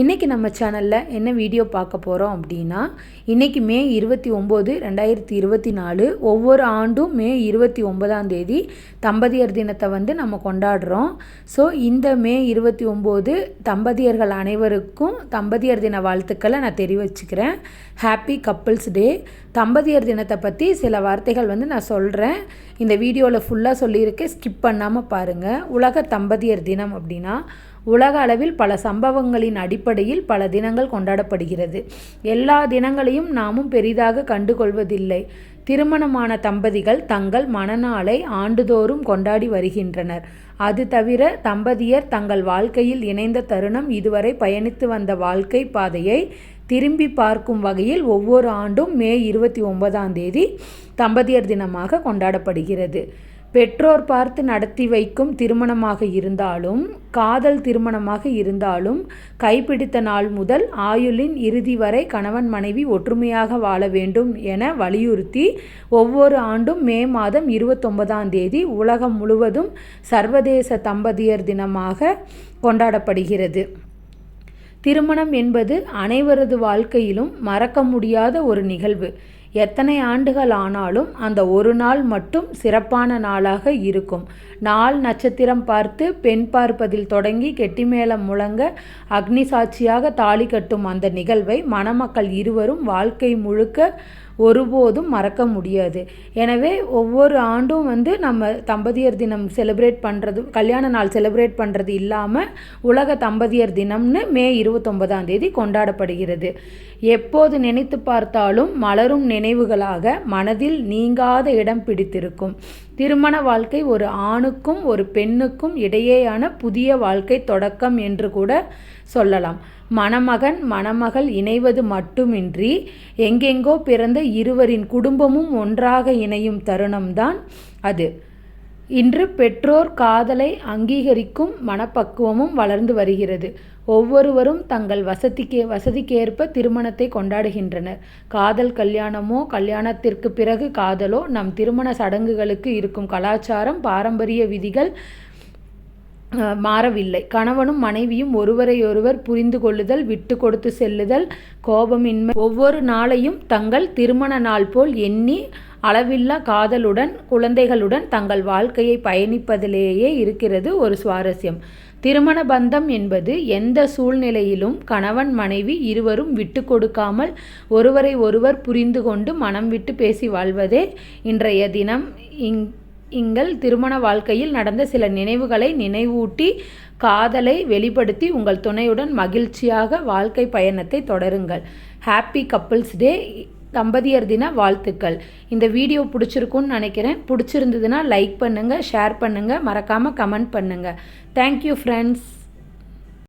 இன்றைக்கி நம்ம சேனலில் என்ன வீடியோ பார்க்க போகிறோம் அப்படின்னா இன்றைக்கி மே இருபத்தி ஒம்பது ரெண்டாயிரத்தி இருபத்தி நாலு ஒவ்வொரு ஆண்டும் மே இருபத்தி ஒன்பதாம் தேதி தம்பதியர் தினத்தை வந்து நம்ம கொண்டாடுறோம். ஸோ இந்த மே இருபத்தி ஒம்பது தம்பதியர்கள் அனைவருக்கும் தம்பதியர் தின வாழ்த்துக்களை நான் தெரிவிச்சுக்கிறேன். ஹாப்பி கப்பிள்ஸ் டே தம்பதியர் தினத்தை பற்றி சில வார்த்தைகள் வந்து நான் சொல்கிறேன் இந்த வீடியோவில் ஃபுல்லாக சொல்லியிருக்கேன் ஸ்கிப் பண்ணாமல் பாருங்கள் உலக தம்பதியர் தினம் அப்படின்னா உலக அளவில் பல சம்பவங்களின் அடிப்படையில் பல தினங்கள் கொண்டாடப்படுகிறது. எல்லா தினங்களையும் நாமும் பெரிதாக கண்டுகொள்வதில்லை. திருமணமான தம்பதிகள் தங்கள் மனநாளை ஆண்டுதோறும் கொண்டாடி வருகின்றனர். அது தவிர தம்பதியர் தங்கள் வாழ்க்கையில் இணைந்த தருணம் இதுவரை பயணித்து வந்த வாழ்க்கை பாதையை திரும்பி பார்க்கும் வகையில் ஒவ்வொரு ஆண்டும் மே இருபத்தி ஒன்பதாம் தேதி தம்பதியர் தினமாக கொண்டாடப்படுகிறது. பெற்றோர் பார்த்து நடத்தி வைக்கும் திருமணமாக இருந்தாலும் காதல் திருமணமாக இருந்தாலும் கைப்பிடித்த நாள் முதல் ஆயுளின் இறுதி வரை கணவன் மனைவி ஒற்றுமையாக வாழ வேண்டும் என வலியுறுத்தி ஒவ்வொரு ஆண்டும் மே மாதம் இருபத்தொன்பதாம் தேதி உலகம் முழுவதும் சர்வதேச தம்பதியர் தினமாக கொண்டாடப்படுகிறது. திருமணம் என்பது அனைவரது வாழ்க்கையிலும் மறக்க முடியாத ஒரு நிகழ்வு. எத்தனை ஆண்டுகள் ஆனாலும் அந்த ஒரு நாள் மட்டும் சிறப்பான நாளாக இருக்கும். நாள் நட்சத்திரம் பார்த்து பெண் பார்ப்பதில் தொடங்கி கெட்டிமேளம் முழங்க அக்னி சாட்சியாக தாலி கட்டும் அந்த நிகழ்வை மணமக்கள் இருவரும் வாழ்க்கை முழுக்க ஒருபோதும் மறக்க முடியாது. எனவே ஒவ்வொரு ஆண்டும் வந்து நம்ம தம்பதியர் தினம் செலிப்ரேட் பண்ணுறது கல்யாண நாள் செலிப்ரேட் பண்ணுறது இல்லாமல் உலக தம்பதியர் தினம்னு மே இருபத்தொன்பதாம் தேதி கொண்டாடப்படுகிறது. எப்போது நினைத்து பார்த்தாலும் மலரும் நினைவுகளாக மனதில் நீங்காத இடம் பிடித்திருக்கும். திருமண வாழ்க்கை ஒரு ஆணுக்கும் ஒரு பெண்ணுக்கும் இடையேயான புதிய வாழ்க்கை தொடக்கம் என்று கூட சொல்லலாம். மணமகன் மணமகள் இணைவது மட்டுமின்றி எங்கெங்கோ பிறந்த இருவரின் குடும்பமும் ஒன்றாக இணையும் தருணம்தான் அது. இன்று பெற்றோர் காதலை அங்கீகரிக்கும் மனப்பக்குவமும் வளர்ந்து வருகிறது. ஒவ்வொருவரும் தங்கள் வசதிக்கே வசதிக்கேற்ப திருமணத்தை கொண்டாடுகின்றனர். காதல் கல்யாணமோ கல்யாணத்திற்கு பிறகு காதலோ நம் திருமண சடங்குகளுக்கு இருக்கும் கலாச்சாரம் பாரம்பரிய விதிகள் மாறவில்லை. கணவனும் மனைவியும் ஒருவரையொருவர் புரிந்து கொள்ளுதல் விட்டு கொடுத்து செல்லுதல் கோபமின்மை. ஒவ்வொரு நாளையும் தங்கள் திருமண நாள் போல் எண்ணி அளவில்லா காதலுடன் குழந்தைகளுடன் தங்கள் வாழ்க்கையை பயணிப்பதிலேயே இருக்கிறது ஒரு சுவாரஸ்யம். திருமண பந்தம் என்பது எந்த சூழ்நிலையிலும் கணவன் மனைவி இருவரும் விட்டு கொடுக்காமல் ஒருவரை ஒருவர் புரிந்து கொண்டு மனம் விட்டு பேசி வாழ்வதே இன்றைய தினம். இங் எங்கள் திருமண வாழ்க்கையில் நடந்த சில நினைவுகளை நினைவூட்டி காதலை வெளிப்படுத்தி உங்கள் துணையுடன் மகிழ்ச்சியாக வாழ்க்கை பயணத்தை தொடருங்கள். ஹாப்பி கப்புள்ஸ் டே தம்பதியர் தின வாழ்த்துக்கள். இந்த வீடியோ பிடிச்சிருக்குன்னு நினைக்கிறேன். பிடிச்சிருந்ததுன்னா லைக் பண்ணுங்கள் ஷேர் பண்ணுங்கள் மறக்காமல் கமெண்ட் பண்ணுங்கள் தேங்க்யூ ஃப்ரெண்ட்ஸ்